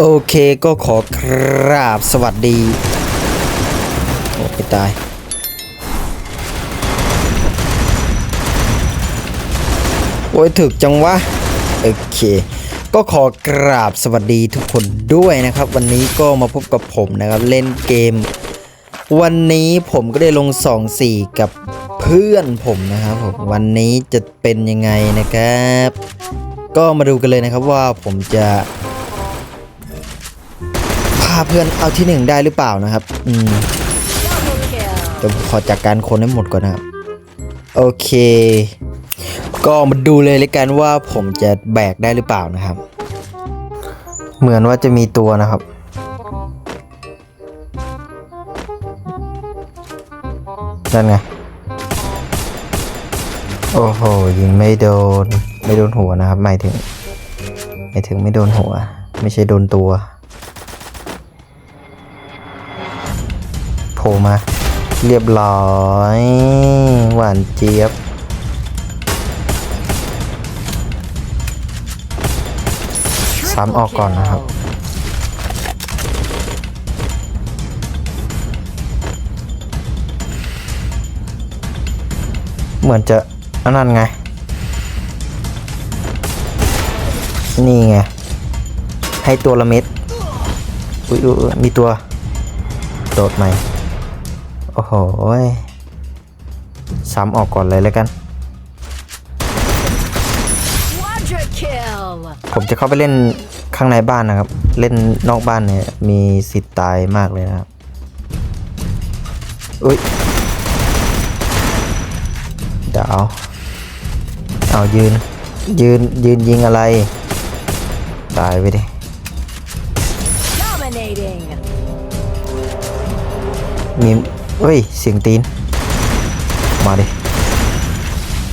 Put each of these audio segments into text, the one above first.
โอเคก็ขอกราบสวัสดี โอ้ไปตายโอ้ยถึกจังวะ โอเค ก็ขอกราบสวัสดีทุกคนด้วยนะครับ วันนี้ก็มาพบกับผมนะครับ เล่นเกม วันนี้ผมก็ได้ลง 2 4 กับเพื่อนผมนะครับผมวันนี้จะเป็นยังไงนะครับ ก็มาดูกันเลยนะครับว่าผมจะ พาเพื่อนเอาที่หนึ่งได้หรือเปล่านะครับ อืมเดี๋ยวผมขอจัดการคนให้หมดก่อนนะครับ โอเค ก็มาดูเลยเลยกันว่าผมจะแบกได้หรือเปล่านะครับ เหมือนว่าจะมีตัวนะครับนั่นไง โอ้โห ยิงไม่โดน ไม่โดนหัวนะครับหมายถึงหมายถึงไม่โดนหัว ไม่ใช่โดนตัว ล่มา เรียบร้อย หวานเจี๊ยบ ซ้ำออกก่อนนะครับ เหมือนจะอันนั้นไง นี่ไง ให้ตัวละเม็ด อุ้ยอุ๊ยอุ๊ยมีตัว โดดใหม่ โอ้โหยซ้ำออกก่อนเลยแล้วกัน Quadra kill! ผมจะเข้าไปเล่นข้างในบ้านนะครับ เล่นนอกบ้านเนี่ยมีสิทธิ์ตายมากเลยนะครับอุ้ยเดี๋ยวเอาเอายืน ยืน ยืนยิงอะไร ตายไปดิ Dominating! มี เฮ้ย เสียงตีน มาดิ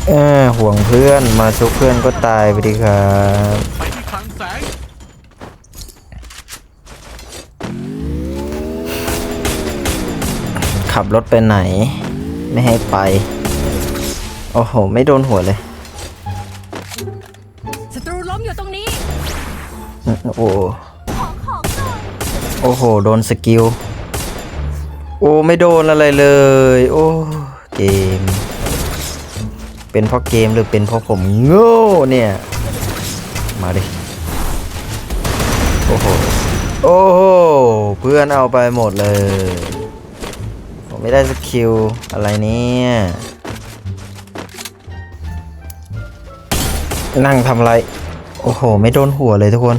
เออห่วงเพื่อนมาชุบเพื่อนก็ตายไปดิครับไปที่คลังแสงขับรถไปไหน ไม่ให้ไป โอ้โห ไม่โดนหัวเลยศัตรูล้มอยู่ตรงนี้ โอ้โหโอ้โห โดนสกิล โอ้ไม่โดนอะไรเลย โอ้เกม เป็นเพราะเกมหรือเป็นเพราะผมโง่เนี่ย มาดิ โอ้โห โอ้โห เพื่อนเอาไปหมดเลย ผมไม่ได้สกิลอะไรเนี่ยนั่งทำอะไร โอ้โห ไม่โดนหัวเลยทุกคน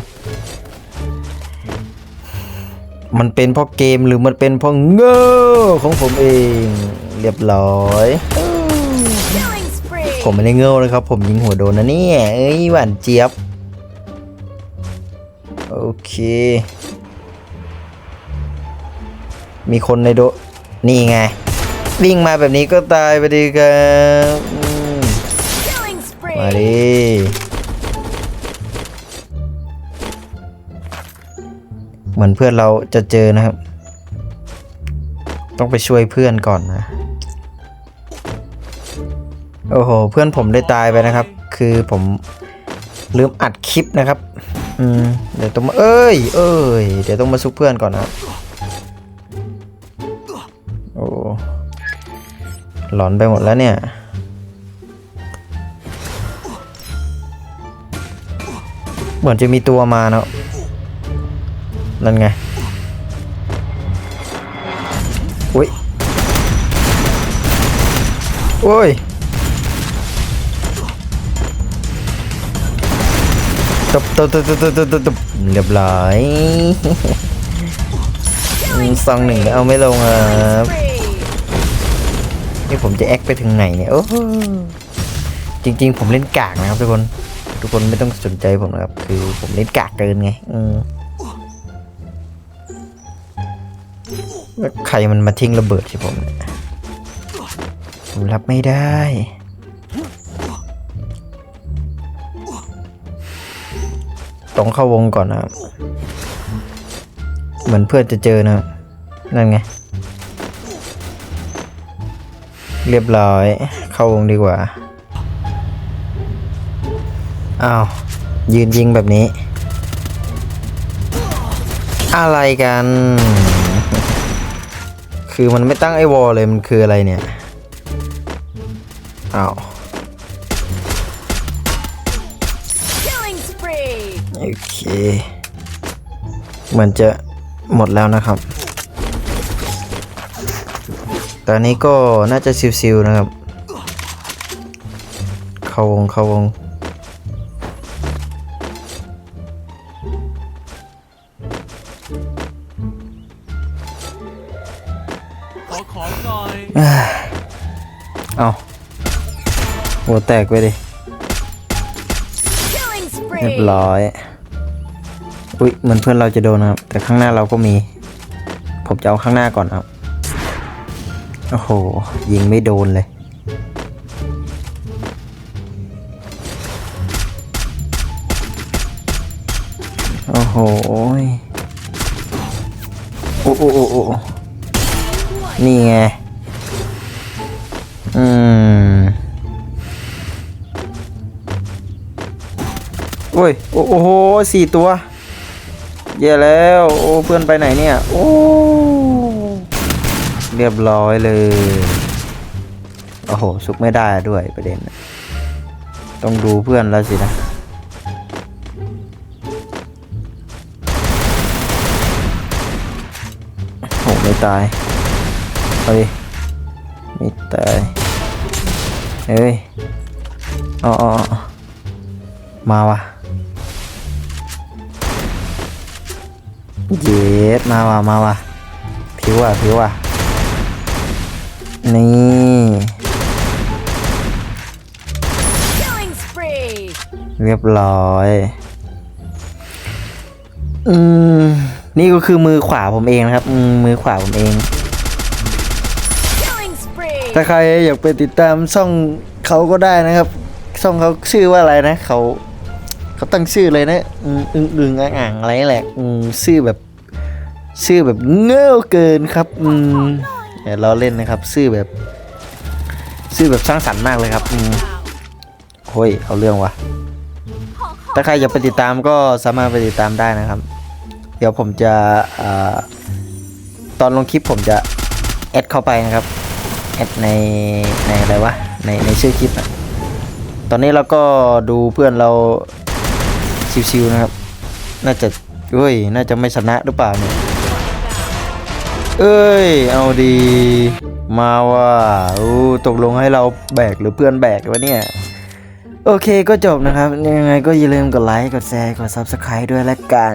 มันเป็นเพราะเกมหรือมันเป็นเพราะเงอของผมเองเรียบร้อย Killing spree! ผมไม่ได้เงานะครับ ผมยิงหัวโดนนะเนี่ยเอ้ยหวานเจี๊ยบ โอเค มีคนในโดนี่ไงวิ่งมาแบบนี้ก็ตายไปดีครับอืม Killing spree! มาดิ เหมือนเพื่อนเราจะเจอนะครับ ต้องไปช่วยเพื่อนก่อนนะ โอ้โห เพื่อนผมได้ตายไปนะครับ คือผมลืมอัดคลิปนะครับ อืม เดี๋ยวต้องมา เอ้ย เอ้ย เดี๋ยวต้องมาซุกเพื่อนก่อนนะครับ โอ้หลอนไปหมดแล้วเนี่ยเหมือนจะมีตัวมาเนาะ นั่นไง อุ้ยโอ้ย ตบตบตบตบตบตบเรียบร้อยซองหนึ่งเอาไม่ลงครับนี่ผมจะแอคไปถึงไหนเนี่ย โอ้จริง ๆ ผมเล่นกากนะครับทุกคน ทุกคนไม่ต้องสนใจผมนะครับ คือผมเล่นกากเกินไง อืม แล้วใครมันมาทิ้งระเบิดใช่ผมผมรับไม่ได้ ต้องเข้าวงก่อนนะเหมือนเพื่อนจะเจอนะ นั่นไง เรียบร้อย เข้าวงดีกว่า อ้าว ยืนยิงแบบนี้ อะไรกัน คือมันไม่ตั้งไอวอลเลยมันคืออะไรเนี่ยอ้าว Killing spree. โอเคเหมือนจะหมดแล้วนะครับ ตอนนี้ก็น่าจะซิวๆนะครับ เข้าวงเข้าวง ขอของหน่อยเอาหัวแตกไปดิ Killing เรียบ spree. ร้อย อุ้ยเหมือนเพื่อนเราจะโดนนะครับ แต่ข้างหน้าเราก็มี ผมจะเอาข้างหน้าก่อนครับ โอ้โห ยิงไม่โดนเลย โอ้โหยโอ้โอ้โอ้โอ้ นี่ไง อืมโอ้ย โอ้โหสี่ตัวแย่แล้ว โอ้ เพื่อนไปไหนเนี่ย โอ้ เรียบร้อยเลย โอ้โห ซุกไม่ได้ด้วยประเด็น ต้องดูเพื่อนแล้วสินะโอ้ไม่ตาย เฮ้ยไม่ตายเฮ้ยอ๋ออ๋ออ๋อมาวะเย็ดมาวะมาวะผิวอะผิวอะนี่ Killing spree. เรียบร้อย อืม นี่ก็คือมือขวาผมเองนะครับอืมมือขวาผมเอง Killing spree. ถ้าใครอยากไปติดตามช่องเขาก็ได้นะครับ ช่องเขาชื่อว่าอะไรนะเขาเขาตั้งชื่อเลยนะอืมอึงอึงอ่างอ่างอะไรแหละอืมชื่อแบบชื่อแบบเง่อเกินครับอืมเดี๋ยวเราเล่นนะครับชื่อแบบชื่อแบบสร้างสรรค์มากเลยครับอืมโอ้ยเอาเรื่องวะถ้าใครอยากไปติดตามก็สามารถไปติดตามได้นะครับ เดี๋ยวผมจะอ่าตอนลงคลิปผมจะแอดเข้าไปนะครับ แอดในในอะไรวะในในชื่อคลิปอะตอนนี้เราก็ดูเพื่อนเราชิวๆนะครับ น่าจะเอ้ยน่าจะไม่ชนะหรือเปล่าเนี่ยเอ้ย เอาดี มาว่าอู้ตกลงให้เราแบกหรือเพื่อนแบกวะเนี่ย โอเคก็จบนะครับ ยังไงก็อย่าลืมกดไลค์ กดแชร์ กด Subscribe ด้วยละกัน